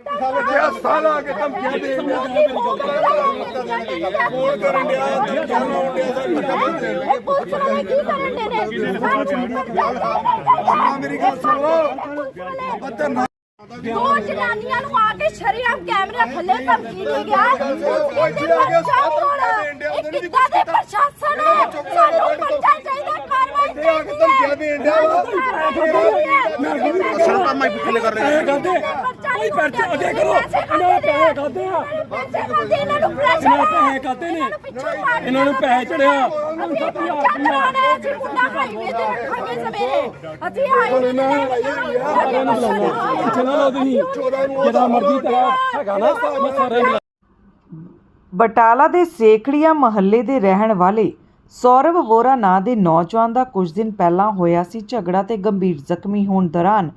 ਕਿਆ ਸਾਲਾ ਕੇ ਧਮਕੀਆਂ ਦੇ ਫੋਨ ਕਰਨ ਡਿਆ ਧਮਕੀਆਂ ਲਾਉਣ ਡਿਆ ਸਰ ਇਹ ਪੁਲਿਸ ਵਾਲੇ ਕੀ ਕਰਨ ਦੇ ਨੇ ਮੇਰੀ ਗੱਲ ਸੁਣ ਅੱਧਾ ਨਾ ਦੋ ਜਨਾਨੀਆਂ ਨੂੰ ਆ ਕੇ ਸ਼ਰੀਆਮ ਕੈਮਰਾ ਥੱਲੇ ਧਮਕੀ ਦੇ ਗਿਆ ਉਸ ਦੇ ਪ੍ਰਸ਼ਾਸਨ ਇਹ ਕਿੱਦਾਂ ਦੇ ਪ੍ਰਸ਼ਾਸਨ ਹੈ ਸਾਨੂੰ ਪਰਚਾ ਚਾਹੀਦਾ ਕਾਰਵਾਈ ਆ ਕੇ ਧਮਕੀਆਂ ਦੇਣ ਡਿਆ ਵਾ। ਸੜਕਾਂ ਮੈਂ ਪਿੱਛੇ ਕਰ ਰਹੇ ਕੋਈ ਪਰਚਾ ਅਜੇ ਕਰੋ। ਇਹਨਾਂ ਦੇ ਪੈਸੇ ਖਾਦੇ ਆ। ਇਹਨਾਂ ਨੂੰ ਪੈਸੇ ਖਾਦੇ ਨੇ ਇਹਨਾਂ ਨੂੰ ਪੈਸੇ ਚੜਿਆ। ਨੂੰ ਨਾ ਨਾ ਨੂੰ ਬਟਾਲਾ ਦੇ ਸੇਖੜੀਆ ਮਹੱਲੇ ਦੇ ਰਹਿਣ ਵਾਲੇ ਸੌਰਵ ਵੋਰਾ ਨਾਂ ਦੇ ਨੌਜਵਾਨ ਦਾ ਕੁਝ ਦਿਨ ਪਹਿਲਾਂ ਹੋਇਆ ਸੀ ਝਗੜਾ ਤੇ ਗੰਭੀਰ ਜ਼ਖਮੀ ਹੋਣ ਦੌਰਾਨ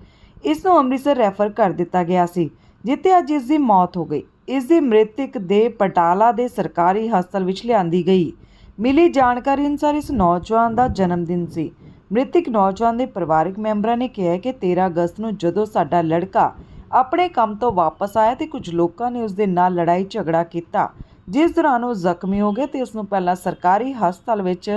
ਇਸ ਨੂੰ ਅੰਮ੍ਰਿਤਸਰ ਰੈਫਰ ਕਰ ਦਿੱਤਾ ਗਿਆ ਸੀ, ਜਿੱਥੇ ਅੱਜ ਇਸ ਦੀ ਮੌਤ ਹੋ ਗਈ। ਇਸ ਦੀ ਮ੍ਰਿਤਕ ਦੇ ਪਟਾਲਾ ਦੇ ਸਰਕਾਰੀ ਹਸਪਤਾਲ ਵਿੱਚ ਲਿਆਂਦੀ ਗਈ। ਮਿਲੀ ਜਾਣਕਾਰੀ ਅਨੁਸਾਰ ਇਸ ਨੌਜਵਾਨ ਦਾ ਜਨਮ ਦਿਨ ਸੀ। ਮ੍ਰਿਤਕ ਨੌਜਵਾਨ ਦੇ ਪਰਿਵਾਰਕ ਮੈਂਬਰਾਂ ਨੇ ਕਿਹਾ ਕਿ 13 ਅਗਸਤ ਨੂੰ ਜਦੋਂ ਸਾਡਾ ਲੜਕਾ ਆਪਣੇ ਕੰਮ ਤੋਂ ਵਾਪਸ ਆਇਆ ਤੇ ਕੁਝ ਲੋਕਾਂ ਨੇ ਉਸ ਦੇ ਨਾਲ ਲੜਾਈ ਝਗੜਾ ਕੀਤਾ, ਜਿਸ ਦੌਰਾਨ ਉਹ ਜ਼ਖਮੀ ਹੋ ਗਿਆ ਤੇ ਉਸ ਨੂੰ ਪਹਿਲਾਂ ਸਰਕਾਰੀ ਹਸਪਤਾਲ ਵਿੱਚ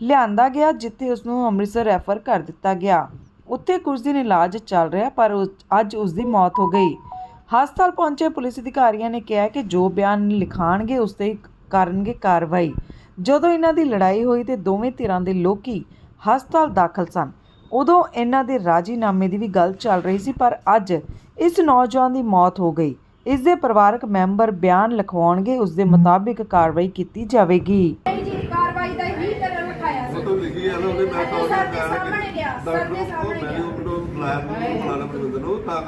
ਲਿਆਂਦਾ ਗਿਆ, ਜਿੱਥੇ ਉਸ ਨੂੰ ਅੰਮ੍ਰਿਤਸਰ ਰੈਫਰ ਕਰ ਦਿੱਤਾ ਗਿਆ। ਉੱਥੇ ਕੁਝ ਦਿਨ ਇਲਾਜ ਚੱਲ ਰਿਹਾ ਪਰ ਅੱਜ ਉਸ ਦੀ ਮੌਤ ਹੋ ਗਈ। ਹਸਪਤਾਲ ਪਹੁੰਚੇ ਪੁਲਿਸ ਅਧਿਕਾਰੀਆਂ ਨੇ ਕਿਹਾ ਕਿ ਜੋ ਬਿਆਨ ਲਿਖਾਣਗੇ ਉਸ ਤੇ ਕਰਨਗੇ ਕਾਰਵਾਈ। ਜਦੋਂ ਇਹਨਾਂ ਦੀ ਲੜਾਈ ਹੋਈ ਤੇ ਦੋਵੇਂ ਧਿਰਾਂ ਦੇ ਲੋਕੀ ਹਸਪਤਾਲ ਦਾਖਲ ਸਨ। ਉਦੋਂ ਇਹਨਾਂ ਦੇ ਰਾਜੀਨਾਮੇ ਦੀ ਵੀ ਗੱਲ ਚੱਲ ਰਹੀ ਸੀ ਪਰ ਅੱਜ ਇਸ ਨੌਜਵਾਨ ਦੀ ਮੌਤ ਹੋ ਗਈ। ਇਸ ਦੇ ਪਰਿਵਾਰਕ ਮੈਂਬਰ ਬਿਆਨ ਲਿਖਵਾਉਣਗੇ ਉਸ ਦੇ ਮੁਤਾਬਿਕ ਕਾਰਵਾਈ ਕੀਤੀ ਜਾਵੇਗੀ। ਜੀ ਕਾਰਵਾਈ ਦਾ ਹੀ ਕਰਨ ਲਿਖਾਇਆ ਸੀ। ਤੋਂ ਲਿਖੀ ਹੈ ਨਾ ਉਹਨੇ ਮੈਂ ਅਤੇ ਸਰ ਦੇ ਗਿਆ ਸਰ ਦੇ ਸਾਹਮਣੇ ਮੈਂ ਗਿਆ। ਨੂੰ ਤਾਂ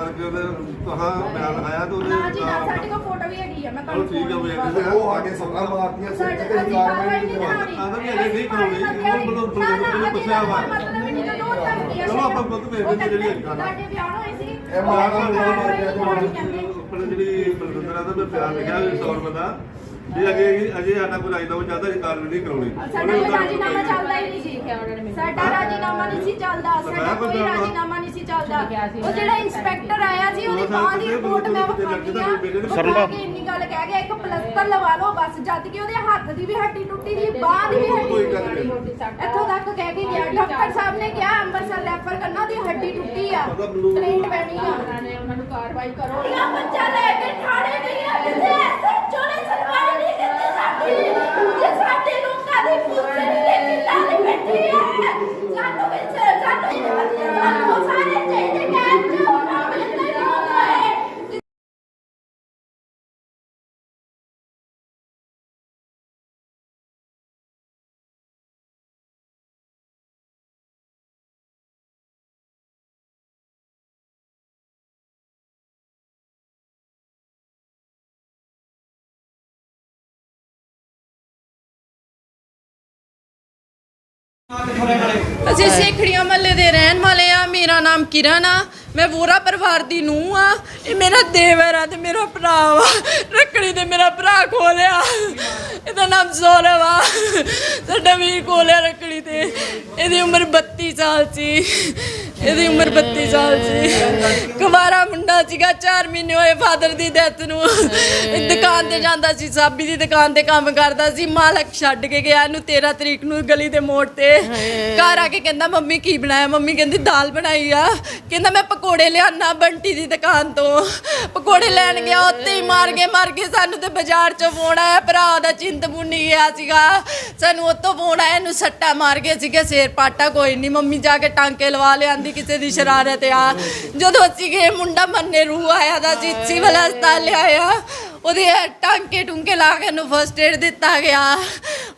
ਤੇ ਜੀ ਨਾ ਸਾਡੇ ਕੋਲ ਫੋਟੋ ਵੀ ਹੈਗੀ ਆ ਮੈਂ ਚਲੋ ਤੁਹਾਨੂੰ ਠੀਕ ਹੈ phone ਬਈ ਕਰਵਾ ਉਹ ਆ ਕੇ ਸੱਟਾਂ ਮਾਰਤੀਆਂ ਸਾਡੇ ਤੇ ਅਸੀਂ ਕਾਰਵਾਈ ਨਹੀਂ ਕਰਾਉਣੀ ਆਦਮ ਵੀ ਅਜੇ ਨਹੀਂ ਕਰਾਉਣੀ ਉਹ ਬਲੋਂ ਤੋਂ ਤੋਂ ਪੁੱਛਿਆ ਵਾ ਚਲੋ ਆਪਾਂ ਬੁੱਧ ਵੇਖਦੇ ਹਾਂ ਜਿਹੜੀ ਹੈਗੀ ਗੱਲ। ਸਾਡੇ ਵਿਆਹ ਹੋਏ ਸੀ ਇਹ ਮਾਂ ਦਾ ਮਾਰ ਕਾਰਵਾਈ ਗਿਆ ਨਹੀਂ ਕਰਾਉਣੀ ਕਹਿੰਦੇ। ਉੱਪਰ ਜਿਹੜੀ ਬਲਵਿੰਦਰ ਦਾ ਮੈਂ ਪਿਆਰ ਲਿਖਿਆ ਵੀ 100 ਰੁਪਏ ਦਾ। ਵੀ ਅਜੇ ਅਜੇ ਸਾਡਾ ਕੋਈ ਰਾਜਨਾਮਾ ਚਾਹਤਾ ਅਸੀਂ ਕਾਰਵਾਈ ਨਹੀਂ ਕਰਾਉਣੀ। ਸਾਡਾ ਇਹ ਰਾਜੀਨਾਮਾ ਚੱਲਦਾ ਹੀ ਨਹੀਂ। ਸੀ। ਸਾਡਾ ਰਾਜੀਨਾਮਾ ਨਹੀਂ ਸੀ ਚੱਲਦਾ ਸਾਡਾ ਕੋਈ ਰਾਜੀਨਾਮਾ ਨਹੀਂ ਸੀ ਚੱਲਦਾ। ਉਹ ਜਿਹੜਾ ਇੰਸਪੈਕਟਰ ਆਇਆ ਸੀ ਉਹਦੀ ਬਾਂਹ ਦੀ ਰਿਪੋਰਟ ਮੈਂ ਵਿਖਾਈ ਆ। ਸਰਵਾ ਕੇ ਇੰਨੀ ਗੱਲ ਕਹਿ ਗਿਆ ਇੱਕ ਪਲਸਤਰ ਲਵਾ ਲਓ ਬਸ ਜਦ ਕਿ ਉਹਦੇ ਹੱਥ ਦੀ ਵੀ ਹੱਡੀ ਟੁੱਟੀ ਦੀ ਬਾਂਹ ਦੀ ਵੀ ਹੱਡੀ ਟੁੱਟੀ ਇੱਥੋਂ ਤੱਕ ਕਹਿ ਕੇ ਗਿਆ। ਡਾਕਟਰ ਸਾਹਿਬ ਨੇ ਕਿਹਾ ਅੰਮ੍ਰਿਤਸਰ ਰੈਫਰ ਕਰਨਾ ਉਹਦੀ ਹੱਡੀ ਟੁੱਟੀ ਆ। ਟ੍ਰੇਨਡ ਬੈਣੀ ਆ। ਉਹਨਾਂ ਨੂੰ ਕਾਰਵਾਈ ਕਰੋ। ਬੱਚਾ ਲੈ ਕੇ ਥਾਣੇ ਗਈ ਅਸੀਂ ਸੇਖੜੀਆਂ ਮਹੱਲੇ ਦੇ ਰਹਿਣ ਵਾਲੇ ਆ, ਮੇਰਾ ਨਾਮ ਕਿਰਨ ਆ, ਮੈਂ ਵੋਰਾ ਪਰਿਵਾਰ ਦੀ ਨੂੰਹ ਆ, ਇਹ ਮੇਰਾ ਦੇਵਰ ਆ ਤੇ ਮੇਰਾ ਭਰਾ ਵਾ, ਰੱਖੜੀ ਤੇ ਮੇਰਾ ਭਰਾ ਖੋਲਿਆ, ਇਹਦਾ ਨਾਮ ਸੌਰਵ ਆ, ਸਾਡਾ ਵੀਰ ਖੋਲਿਆ ਰੱਖੜੀ ਤੇ, ਇਹਦੀ ਉਮਰ 32 ਸਾਲ ਸੀ, ਇਹਦੀ ਉਮਰ 32 ਸਾਲ ਸੀ, ਕੁਵਾਰਾ ਮੁੰਡਾ ਸੀਗਾ 4 ਮਹੀਨੇ ਹੋਏ ਫਾਦਰ ਦੀ ਡੈਥ ਨੂੰ। ਇਹ ਦੁਕਾਨ ਤੇ ਜਾਂਦਾ ਸੀ ਸਾਬੀ ਦੀ ਦੁਕਾਨ ਤੇ ਕੰਮ ਕਰਦਾ ਸੀ ਮਾਲਕ ਛੱਡ ਕੇ ਗਿਆ ਇਹਨੂੰ 13 ਤਰੀਕ ਨੂੰ ਗਲੀ ਦੇ ਮੋੜ ਤੇ। ਘਰ ਆ ਕੇ ਕਹਿੰਦਾ ਮੰਮੀ ਕੀ ਬਣਾਇਆ? ਮੰਮੀ ਕਹਿੰਦੀ ਦਾਲ ਬਣਾਈ ਆ। ਕਹਿੰਦਾ ਮੈਂ ਪਕੌੜੇ ਲਿਆਣਾ ਬੰਟੀ ਦੀ ਦੁਕਾਨ ਤੋਂ। ਪਕੌੜੇ ਲੈਣ ਗਿਆ ਉੱਤੇ ਹੀ ਮਾਰ ਕੇ ਮਾਰ ਕੇ ਸਾਨੂੰ ਤੇ ਬਾਜ਼ਾਰ ਚੋਂ ਫੋਨ ਆਇਆ ਭਰਾ ਦਾ ਚਿੰਤਪੁਰਨੀ ਗਿਆ ਸੀਗਾ। ਸਾਨੂੰ ਉੱਤੋਂ ਫੋਨ ਆਇਆ ਇਹਨੂੰ ਸੱਟਾ ਮਾਰ ਕੇ ਸੀਗੇ ਸਿਰ ਪਾਟਾ ਕੋਈ ਨਹੀਂ। ਮੰਮੀ ਜਾ ਕੇ ਟਾਂਕੇ ਲਵਾ ਲਿਆਂਦੀ ਕਿਸੇ ਦੀ ਸ਼ਰਾਰਤ ਆ। ਜਦੋਂ ਅਸੀਂ ਗਏ ਮੁੰਡਾ ਮੰਨੇ ਰੂਹ ਆਇਆ ਦਾ ਜੀ ਸਿਵਲ ਹਸਪਤਾਲ ਲਿਆਇਆ। ਉਹਦੇ ਟਾਂਕੇ ਟੁੰਕੇ ਲਾ ਕੇ ਉਹਨੂੰ ਫਸਟ ਏਡ ਦਿੱਤਾ ਗਿਆ।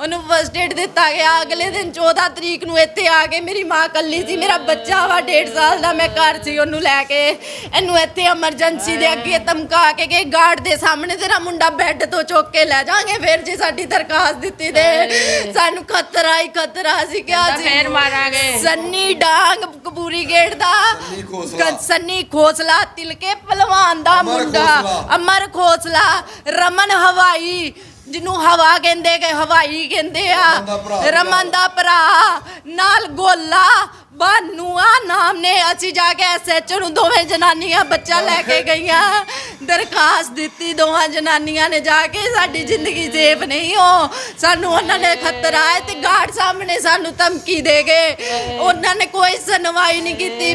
ਉਹਨੂੰ ਫਸਟ ਏਡ ਦਿੱਤਾ ਗਿਆ ਅਗਲੇ ਦਿਨ 14 ਤਰੀਕ ਨੂੰ ਇੱਥੇ ਆ ਕੇ ਮੇਰੀ ਮਾਂ ਕੱਲੀ ਸੀ ਮੇਰਾ ਬੱਚਾ ਵਾ 1.5 ਸਾਲ ਦਾ ਮੈਂ ਘਰ ਸੀ ਉਹਨੂੰ ਲੈ ਕੇ। ਇਹਨੂੰ ਇੱਥੇ ਐਮਰਜੈਂਸੀ ਦੇ ਅੱਗੇ ਧਮਕਾ ਕੇ ਗਏ ਗਾਰਡ ਦੇ ਸਾਹਮਣੇ ਤੇਰਾ ਮੁੰਡਾ ਬੈੱਡ ਤੋਂ ਚੁੱਕ ਕੇ ਲੈ ਜਾਾਂਗੇ ਫਿਰ ਜੇ ਸਾਡੀ ਦਰਖਾਸਤ ਦਿੱਤੀ ਤੇ ਸਾਨੂੰ ਖਤਰਾ ਹੀ ਖਤਰਾ ਸੀ ਕਿਹਾ ਸੀ ਫੇਰ ਮਾਰਾਂਗੇ। ਸੰਨੀ ਡਾਂਗ ਕਪੂਰੀ ਗੇਟ ਦਾ ਕ- ਸੰਨੀ ਖੋਸਲਾ ਤਿਲਕੇ ਪਹਿਲਵਾਨ ਦਾ ਮੁੰਡਾ ਅਮਰ ਖੋਸਲਾ ਰਮਨ ਹਵਾਈ ਜਿਹਨੂੰ ਹਵਾ ਕਹਿੰਦੇ ਕਿ ਹਵਾਈ ਕਹਿੰਦੇ ਆ ਰਮਨ ਦਾ ਭਰਾ ਨਾਲ। ਗੋਲਾ ਬਾਨੂਆ ਨਾਮ ਨੇ। ਅਸੀਂ ਜਾ ਕੇ ਐਸਐਚ ਨੂੰ ਦੋਵੇਂ ਜਨਾਨੀਆਂ ਬੱਚਾ ਲੈ ਕੇ ਗਈਆਂ। ਦਰਖਾਸਤ ਦਿੱਤੀ ਦੋਵਾਂ ਜਨਾਨੀਆਂ ਨੇ। ਜਾ ਕੇ ਸਾਡੀ ਜ਼ਿੰਦਗੀ ਸੇਫ ਨਹੀਂ ਹੋ। ਸਾਨੂੰ ਉਹਨਾਂ ਨੇ ਖਤਰਾ ਹੈ ਤੇ ਗਾਰਡ ਸਾਹਮਣੇ ਸਾਨੂੰ ਧਮਕੀ ਦੇ ਗਏ। ਉਹਨਾਂ ਨੇ ਕੋਈ ਸੁਣਵਾਈ ਨਹੀਂ ਕੀਤੀ।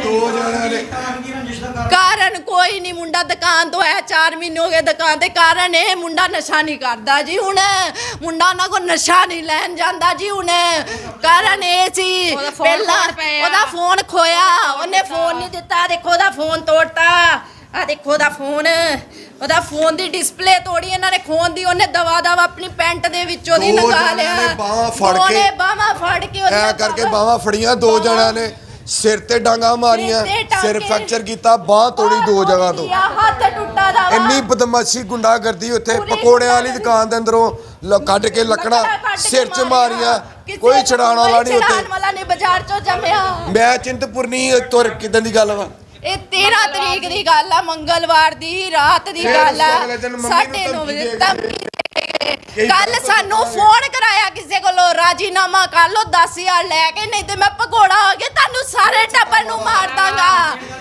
ਕਾਰਨ ਕੋਈ ਨਹੀਂ ਮੁੰਡਾ ਦੁਕਾਨ ਤੋਂ ਆਇਆ 4 ਮਹੀਨੇ ਹੋ ਗਏ ਦੁਕਾਨ ਤੇ। ਕਾਰਨ ਇਹ ਮੁੰਡਾ ਨਸ਼ਾ ਨਹੀਂ ਕਰਦਾ ਜੀ ਹੁਣ। ਮੁੰਡਾ ਉਹਨਾਂ ਕੋ ਨਸ਼ਾ ਨਹੀਂ ਲੈਣ ਜਾਂਦਾ ਜੀ ਹੁਣ। ਕਾਰਨ ਇਹ ਸੀ ਪਹਿਲਾਂ ਉਹਦਾ ਫੋਨ ਖੋਇਆ ਉਹਨੇ ਫੋਨ ਨਹੀਂ ਦਿੱਤਾ ਦੇਖੋ ਉਹਦਾ ਫੋਨ ਤੋੜਤਾ। ਆ ਦੇਖੋ ਉਹਦਾ ਫੋਨ ਉਹਦਾ ਫੋਨ ਦੀ ਡਿਸਪਲੇ ਤੋੜੀ ਇਹਨਾਂ ਨੇ ਖੋਨ ਦੀ। ਉਹਨੇ ਦਵਾ ਦਵਾ ਆਪਣੀ ਪੈਂਟ ਦੇ ਵਿੱਚੋਂ ਦੀ ਦੋ ਨਿਕਾਲ ਜਣਿਆਂ ਲਿਆ। ਨੇ ਬਾਹਾਂ ਫੜ ਉਹਨੇ ਕੇ- ਬਾਹਾਂ ਫੜ ਕੇ ਐ ਉਹਦੀਆਂ ਕਰਕੇ ਬਾਹਾਂ ਫੜੀਆਂ ਦੋ ਜਣਿਆਂ ਨੇ। ਸਿਰ ਤੇ ਡਾਂਗਾ ਮਾਰੀਆਂ ਸਿਰ ਤੇ ਫ੍ਰੈਕਚਰ ਕੀਤਾ ਬਾਹ ਤੋੜੀ ਦੋ ਜਗ੍ਹਾ ਤੋਂ। ਹੱਥ ਟੁੱਟਾ ਦਾ ਵਾ। ਇੰਨੀ ਬਦਮਾਸ਼ੀ ਗੁੰਡਾਗਰਦੀ ਉੱਥੇ ਪੂਰੀ ਪਕੌੜਿਆਂ ਵਾਲੀ। ਦੁਕਾਨ ਦੇ ਅੰਦਰੋਂ ਲ- ਕੱਢ ਕੇ ਲੱਕੜਾਂ ਲੱਕੜਾਂ ਕੱਢ ਕੇ ਸਿਰ 'ਚ ਮਾਰੀਆਂ। ਕਿਸੇ ਕੋਈ ਨੂੰ ਛਡਾਣ ਵਾਲਾ ਨਹੀਂ ਕੋਈ ਛਡਾਣ ਉੱਥੇ ਵਾਲਾ ਨਹੀਂ ਬਾਜ਼ਾਰ ਚੋਂ ਜੰਮਿਆ। ਮੈਂ ਚਿੰਤਪੁਰਨੀ ਤੁਰ ਕਿਦਾਂ ਦੀ ਗੱਲ ਵਾ? ਇਹ 13 ਤਰੀਕ ਦੀ ਗੱਲ ਆ ਮੰਗਲਵਾਰ ਦੀ ਰਾਤ ਦੀ ਫਿਰ ਗੱਲ ਆ। ਅਗਲੇ ਦਿਨ ਮੰਮੀ ਨੂੰ ਸਾਢੇ ਨੌ ਧਮਕੀ ਵਜੇ ਦੇ ਧਮਕੀ ਕੱਲ ਸਾਨੂੰ ਫੋਨ ਕਰਾਇਆ ਕਿਸੇ ਕੋਲੋਂ ਰਾਜੀਨਾਮਾ ਕਰ ਲੋ 10000 ਲੈ ਕੇ ਨਹੀਂ ਤੇ ਮੈਂ ਭਗੋੜਾ ਹੋ ਕੇ ਤੁਹਾਨੂੰ ਸਾਰੇ ਟੱਬਰ ਨੂੰ ਮਾਰ ਦਾਂਗਾ।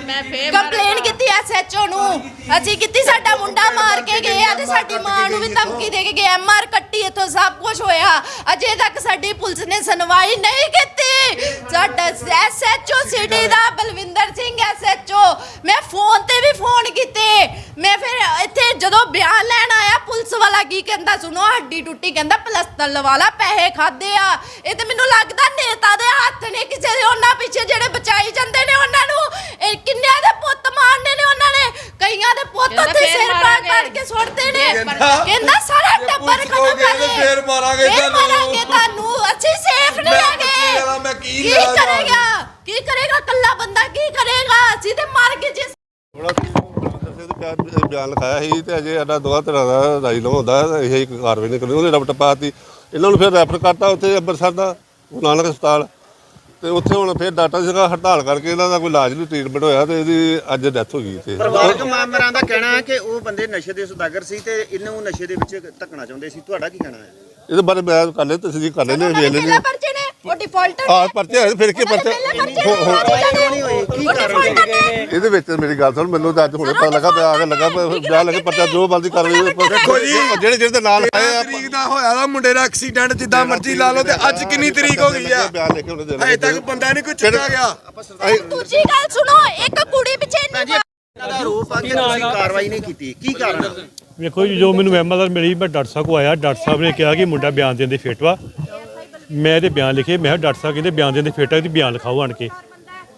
ਮੈਂ ਫੇਰ ਕੰਪਲੇਨ ਕੀਤੀ ਐਸਐਚਓ ਨੂੰ। ਅਸੀਂ ਕੀਤੀ ਸਾਡਾ ਮੁੰਡਾ ਮਾਰ ਕੇ ਗਏ ਆ ਤੇ ਸਾਡੀ ਮਾਂ ਨੂੰ ਵੀ ਧਮਕੀ ਦੇ ਕੇ ਗਏ ਐਮਆਰ ਕੱਟੀ ਇੱਥੋਂ ਸਭ ਕੁਝ ਹੋਇਆ। ਅਜੇ ਤੱਕ ਸਾਡੀ ਪੁਲਿਸ ਨੇ ਸੁਣਵਾਈ ਨਹੀਂ ਕੀਤੀ। ਸਾਡਾ ਐਸਐਚਓ ਸਿਟੀ ਦਾ ਬਲਵਿੰਦਰ ਸਿੰਘ ਐਸਐਚਓ ਮੈਂ ਫੋਨ ਤੇ ਵੀ ਫੋਨ ਕੀਤੇ। ਮੈਂ ਫਿਰ ਇੱਥੇ ਜਦੋਂ ਬਿਆਨ ਲੈਣ ਆਇਆ ਪੁਲਿਸ ਵਾਲਾ ਕੀ ਕਹਿੰਦਾ ਸੁਣੋ ਹੱਡੀ ਟੁੱਟੀ ਕਹਿੰਦਾ ਪਲਸਤਰ ਲਵਾ ਲਾ ਪੈਸੇ ਖਾਦੇ ਆ। ਇਹ ਤੇ ਮੈਨੂੰ ਲੱਗਦਾ ਨੇਤਾ ਦੇ ਹੱਥ ਨੇ ਕਿਸੇ ਦੇ ਉਹਨਾਂ ਪਿੱਛੇ ਜਿਹੜੇ ਬਚਾਈ ਜਾਂਦੇ ਨੇ ਉਹਨਾਂ ਨੂੰ ਇਹ ਕਿੰਨਿਆਂ ਦੇ ਪੁੱਤ ਮਾਰਨੇ ਨੇ ਉਹਨਾਂ ਨੇ? ਕਈਆਂ ਦੇ ਪੁੱਤ ਉੱਥੇ ਸਿਰ ਪਾੜ ਪਾੜ ਕੇ ਸੁੱਟਦੇ ਨੇ। ਕਹਿੰਦਾ- ਕਹਿੰਦਾ ਸਾਰਾ ਜੇ ਟੱਬਰ ਪੁਲਿਸ ਖਤਮ ਕਹੋਗੇ ਕਰ ਤਾਂ ਫੇਰ ਮਾਰਾਂਗੇ ਫੇਰ ਤੁਹਾਨੂੰ। ਮਾਰਾਂਗੇ ਤੁਹਾਨੂੰ ਅਸੀਂ ਸੇਫ ਨਹੀਂ ਮੈਂ ਹੈਗੇ ਬੱਚੇ ਵਾਲਾ, ਮੈਂ ਕੀ ਕੀ ਲਿਆ ਨਾਲ? ਕਰੇਗਾ ਕੀ ਕਰੇਗਾ ਕੱਲਾ ਬੰਦਾ ਕੀ ਕਰੇਗਾ ਅਸੀਂ ਤੇ ਮਰ ਕੇ ਜਿਸ ਥੋੜਾ ਦੱਸੇ ਤੇ ਬਿਆਨ- ਲਿਖਾਇਆ ਸੀ ਤੇ ਅਜੇ ਸਾਡਾ ਦੋਹਾਂ ਤਰ੍ਹਾਂ ਦਾ ਰਾਈ ਲੋ ਹੁੰਦਾ ਇਹ ਇੱਕ ਕਾਰਵਾਈ ਨਹੀਂ ਕਰਨੀ ਉਹਨੇ ਰਪਟ ਪਾਤੀ। ਇਹਨਾਂ ਨੂੰ ਫਿਰ ਰੈਫਰ ਕਰਤਾ ਉੱਥੇ ਅੰਮ੍ਰਿਤਸਰ ਦਾ ਗੁਰੂ ਨਾਨਕ ਹਸਪਤਾਲ। ਤੇ ਉੱਥੇ ਹੁਣ ਫਿਰ ਡਾਕਟਰ ਸੀਗਾ ਹੜਤਾਲ ਕਰਕੇ ਇਹਨਾਂ ਦਾ ਕੋਈ ਇਲਾਜ ਨਹੀਂ ਟ੍ਰੀਟਮੈਂਟ ਹੋਇਆ ਤੇ ਇਹਦੀ ਅੱਜ ਡੈਥ ਹੋ ਗਈ ਇੱਥੇ। ਪਰਿਵਾਰਕ ਮੈਂਬਰਾਂ ਦਾ ਕਹਿਣਾ ਹੈ ਕਿ ਉਹ ਬੰਦੇ ਨਸ਼ੇ ਦੇ ਸੁਦਾਗਰ ਸੀ ਤੇ ਇਹਨੂੰ ਨਸ਼ੇ ਦੇ ਵਿੱਚ ਧੱਕਣਾ ਚਾਹੁੰਦੇ ਸੀ। ਤੁਹਾਡਾ ਕੀ ਕਹਿਣਾ ਹੈ? ਇਹਦੇ ਬਾਰੇ ਮੈਂ ਕਰ ਲੈ ਤਸਦੀਕ ਕਰ ਲੈਣੇ ਵੇਖ ਲੈਣੇ ਉਹ ਡਿਫਾਲਟਰ ਆ ਪਰਚੇ ਹੋਏ, ਫਿਰ ਕੀ ਪਰਚੇ? ਹੋ- ਹੋ- ਨਹੀਂ ਹੋਈ ਕੀ ਕਾਰਨ ਇਹਦੇ ਵਿੱਚ ਮੇਰੀ ਗੱਲ ਸੁਣ ਮੈਨੂੰ ਤਾਂ ਅੱਜ ਹੁਣੇ ਪਤਾ ਲੱਗਾ ਪਿਆ ਆ ਕੇ ਲੱਗਾ ਬਿਆਨ ਲੱਗੇ ਪਰਚਾ ਜੋ ਬਲਦੀ ਕਰ ਰਹੀ ਦੇਖੋ ਜੀ, ਜਿਹੜੇ ਜਿਹੜੇ ਦੇ ਨਾਲ ਆਏ ਆ ਤਰੀਕ ਦਾ ਹੋਇਆ ਦਾ ਮੁੰਡੇ ਦਾ ਐਕਸੀਡੈਂਟ ਜਿੱਦਾਂ ਮਰਜ਼ੀ ਲਾ ਲਓ ਤੇ ਅੱਜ ਕਿੰਨੀ ਤਰੀਕ ਹੋ ਗਈ ਆ? ਬਿਆਨ ਲਿਖ ਕੇ ਉਹਨੇ ਦੇਣਾ ਹਜੇ ਤੱਕ ਬੰਦਾ ਨਹੀਂ ਕੋਈ ਚੁੱਕਿਆ ਗਿਆ। ਦੂਜੀ ਗੱਲ ਸੁਣੋ ਇੱਕ ਕੁੜੀ ਪਿੱਛੇ ਇੰਨੀ ਇਹਨਾਂ ਦਾ ਆਰੋਪ ਆ ਕਿ ਤੁਸੀਂ ਕਾਰਵਾਈ ਨਹੀਂ ਕੀਤੀ? ਕੀ ਕਾਰਨ ਹੈ? ਵੇਖੋ ਜੀ ਜੋ ਮੈਨੂੰ ਮਿਲੀ ਮੈਂ ਡਾਕਟਰ ਸਾਹਿਬ ਕੋ ਆਇਆ ਡਾਕਟਰ ਸਾਹਿਬ ਨੇ ਕਿਹਾ ਕਿ ਮੁੰਡਾ ਬਿਆਨ ਦੇਣ ਦੇ ਫਿੱਟ ਵਾ। ਮੈਂ ਇਹਦੇ ਬਿਆਨ ਲਿਖੇ, ਮੈਂ ਕਿਹਾ ਡਾਕਟਰ ਸਾਹਿਬ ਕਹਿੰਦੇ ਬਿਆਨ ਦੇਣ ਦੇ ਫਿੱਟ ਆ ਬਿਆਨ ਲਿਖਾਓ ਆਣ ਕੇ।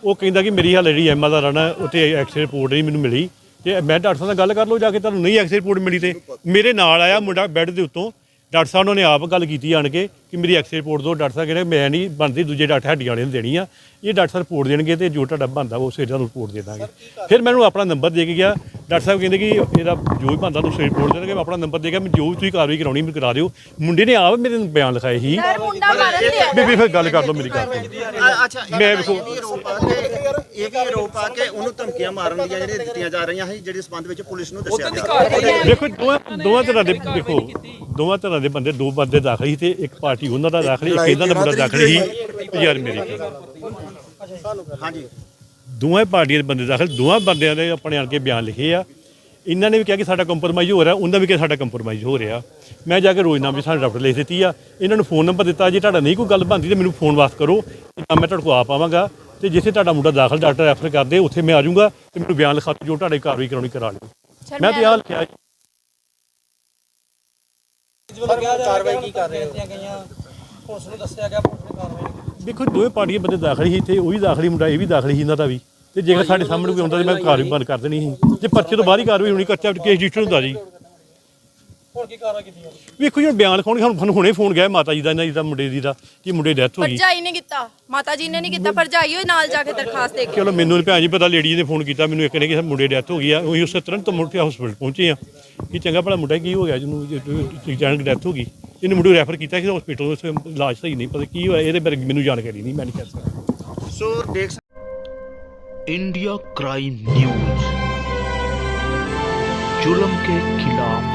ਉਹ ਕਹਿੰਦਾ ਕਿ ਮੇਰੀ ਹਾਲ ਜਿਹੜੀ ਐਮਐਲਆਰ ਆ ਨਾ ਉੱਤੇ ਐਕਸਰੇ ਰਿਪੋਰਟ ਨਹੀਂ ਮੈਨੂੰ ਮਿਲੀ। ਤੇ ਮੈਂ ਡਾਕਟਰ ਸਾਹਿਬ ਨਾਲ ਗੱਲ ਕਰ ਲਓ ਜਾ ਕੇ, ਤੁਹਾਨੂੰ ਨਹੀਂ ਐਕਸਰੇ ਰਿਪੋਰਟ ਮਿਲੀ ਤੇ। ਮੇਰੇ ਨਾਲ ਆਇਆ ਮੁੰਡਾ ਬੈੱਡ ਦੇ ਉੱਤੋਂ। ਡਾਕਟਰ ਸਾਹਿਬ ਨੇ ਆਪ ਗੱਲ ਕੀਤੀ ਆਣ ਕੇ ਕਿ ਮੇਰੀ ਐਕਸਰੇ ਰਿਪੋਰਟ ਦਿਓ ਡਾਕਟਰ ਸਾਹਿਬ ਕਹਿੰਦੇ ਮੈਂ ਨਹੀਂ ਬਣਦੀ ਦੂਜੇ ਡਾਕਟਰ ਹੱਡੀਆਂ ਵਾਲੇ ਨੂੰ ਦੇਣੀ ਆ ਇਹ ਡਾਕਟਰ ਸਾਹਿਬ ਰਿਪੋਰਟ ਦੇਣਗੇ ਤੇ ਜੋ ਤੁਹਾਡਾ ਬਣਦਾ ਉਹ ਸਵੇਰੇ ਤੁਹਾਨੂੰ ਰਿਪੋਰਟ ਦੇ ਦਾਂਗੇ ਫਿਰ ਮੈਨੂੰ ਆਪਣਾ ਨੰਬਰ ਦੇ ਕੇ ਗਿਆ ਡਾਕਟਰ ਸਾਹਿਬ ਕਹਿੰਦੇ ਕਿ ਇਹਦਾ ਜੋ ਵੀ ਬਣਦਾ ਤੁਸੀਂ ਰਿਪੋਰਟ ਦੇਣਗੇ ਮੈਂ ਆਪਣਾ ਨੰਬਰ ਦੇ ਕੇ ਮੈਂ ਜੋ ਵੀ ਤੁਸੀਂ ਕਾਰਵਾਈ ਕਰਾਉਣੀ ਮੈਨੂੰ ਕਰਾ ਦਿਓ ਮੁੰਡੇ ਨੇ ਆਪ ਮੇਰੇ ਨੂੰ ਬਿਆਨ ਲਿਖਾਏ ਸੀ ਦੇ ਬੀਬੀ ਫਿਰ ਗੱਲ ਕਰ ਲਓ ਮੇਰੀ ਗੱਲ ਅੱਛਾ ਮੈਂ ਵੇਖੋ- ਕਿ ਇਹ ਵੀ ਆਰੋਪ ਆ ਕਿ ਉਹਨੂੰ ਧਮਕੀਆਂ ਮਾਰਨ ਦੀਆਂ ਜਿਹੜੀਆਂ ਦਿੱਤੀਆਂ ਜਾ ਰਹੀਆਂ ਸੀ ਜਿਹੜੇ ਸਬੰਧ ਵਿੱਚ ਪੁਲਿਸ ਨੂੰ ਦੱਸਿਆ ਗਿਆ। ਦੇਖੋ ਦੋਵਾਂ ਦੋਵਾਂ ਤਰ੍ਹਾਂ ਦੇ ਦੇਖੋ ਦੋਵਾਂ ਤਰ੍ਹਾਂ ਦੇ ਬੰਦੇ ਦੋ ਬੰਦੇ ਦਾਖਲ ਸੀ ਤੇ ਇੱਕ ਪਾਰਟੀ ਉਹਨਾਂ ਦਾ ਦਾਖਲ ਸੀ ਇੱਕ ਇਹਨਾਂ ਦਾ ਮੁੰਡਾ ਦਾਖਲ ਸੀ। ਯਾਰ ਮੇਰੀ। ਹਾਂਜੀ। ਦੋਵਾਂ ਪਾਰਟੀਆਂ ਦੇ ਬੰਦੇ ਦਾਖਲ ਦੋਵਾਂ ਬੰਦਿਆਂ ਦੇ ਆਪਣੇ ਆਣ ਕੇ ਬਿਆਨ ਲਿਖੇ ਆ। ਇਹਨਾਂ ਨੇ ਵੀ ਕਿਹਾ ਕਿ ਸਾਡਾ ਕੰਪਰੋਮਾਈਜ਼ ਹੋ ਰਿਹਾ ਉਹਨਾਂ ਵੀ ਕਿਹਾ ਸਾਡਾ ਕੰਪਰੋਮਾਈਜ਼ ਹੋ ਰਿਹਾ। ਮੈਂ ਜਾ ਕੇ ਰੋਜ਼ਨਾਮੇ ਸਾਨੂੰ ਡਾਕਟਰ ਲਿਖ ਦਿੱਤੀ ਆ। ਇਹਨਾਂ ਨੂੰ ਫੋਨ ਨੰਬਰ ਦਿੱਤਾ ਜੇ ਤੁਹਾਡਾ ਨਹੀਂ ਕੋਈ ਗੱਲ ਬਣਦੀ ਤੇ ਮੈਨੂੰ ਫੋਨ ਵਾਸ ਕਰੋ ਤਾਂ ਮੈਂ ਤੁਹਾਡੇ ਕੋਲ ਆ ਪਾਵਾਂਗਾ। ਤੇ ਜਿੱਥੇ ਤੁਹਾਡਾ ਮੁੰਡਾ ਦਾਖਲ ਡਾਕਟਰ ਰੈਫਰ ਕਰਦੇ ਉੱਥੇ ਮੈਂ ਆ ਜਾਊਂਗਾ ਤੇ ਮੈਨੂੰ ਬਿਆਨ ਲਿਖਾ ਦਿਓ ਜੋ ਤੁਹਾਡੀ ਕਾਰਵਾਈ ਕਰਾਉਣੀ ਕਰਾ ਲਿਓ। ਮੈਂ ਤੇ ਆਹ ਲਿਖਿਆ ਜੀ। ਦੇਖੋ ਦੋਵੇਂ ਪਾਰਟੀਆਂ ਬੰਦੇ ਦਾਖਲ ਸੀ ਇੱਥੇ ਉਹ ਵੀ ਦਾਖਲੀ ਮੁੰਡਾ ਇਹ ਵੀ ਦਾਖਲ ਸੀ ਇਹਨਾਂ ਦਾ ਵੀ। ਤੇ ਜੇਕਰ ਸਾਡੇ ਸਾਹਮਣੇ ਕੋਈ ਆਉਂਦਾ ਤੇ ਮੈਂ ਕਾਰਵਾਈ ਬੰਦ ਕਰ ਦੇਣੀ ਸੀ। ਜੇ ਪਰਚੇ ਤੋਂ ਬਾਹਰ ਹੀ ਕਾਰਵਾਈ ਹੋਣੀ ਕੱਚਾ ਕੇਸ ਰਜਿਸਟਰ ਹੁੰਦਾ ਜੀ। ਹੁਣ ਕੀ ਕਾਰਵਾਈ ਕੀਤੀ ਵੇਖੋ ਜੀ ਹੁਣ ਬਿਆਨ ਲਿਖਾਉਣਗੇ ਹੁਣ ਸਾਨੂੰ ਹੁਣੇ ਫੋਨ ਗਿਆ ਮਾਤਾ ਜੀ ਦਾ ਇਹਨਾਂ ਜੀ ਦਾ ਮੁੰਡੇ ਦੀ ਦਾ ਕਿ ਮੁੰਡੇ ਡੈਥ ਹੋ ਗਈ ਭਰਜਾਈ ਨੇ ਕੀਤਾ ਮਾਤਾ ਜੀ ਨੇ ਨਹੀਂ ਕੀਤਾ ਭਰਜਾਈ ਹੋਈ ਨਾਲ ਜਾ ਕੇ ਦਰਖਾਸਤ ਦੇ ਕੇ ਚਲੋ ਮੈਨੂੰ ਨੀ ਭੈਣ ਜੀ ਪਤਾ ਲੇਡੀ ਨੇ ਫੋਨ ਕੀਤਾ ਮੈਨੂੰ ਇੱਕ ਨੇ ਕਿ ਮੁੰਡੇ ਡੈਥ ਹੋ ਗਈ ਆ ਉਹੀ ਉਸੇ ਤੁਰੰਤ ਮੁੜ ਕੇ ਹਸਪੀਟਲ ਪਹੁੰਚੇ ਆ ਕਿ ਚੰਗਾ ਭਲਾ ਮੁੰਡਾ ਕੀ ਹੋ ਗਿਆ ਜਿਹਨੂੰ ਜਾਣ ਡੈਥ ਹੋ ਗਈ ਇਹਨੂੰ ਮੁੰਡੇ ਰੈਫਰ ਕੀਤਾ ਕਿ ਹਸਪੀਟਲ ਉਸ ਇਲਾਜ ਸਹੀ ਨਹੀਂ ਪਤਾ ਕੀ ਹੋਇਆ ਇਹਦੇ ਬਾਰੇ ਮੈਨੂੰ ਜਾਣਕਾਰੀ ਨਹੀਂ ਮੈਂ ਨਹੀਂ ਕਹਿ ਸਕਦਾ ਸੋ ਦੇਖ इंडिया क्राइम न्यूज जुल्म के खिलाफ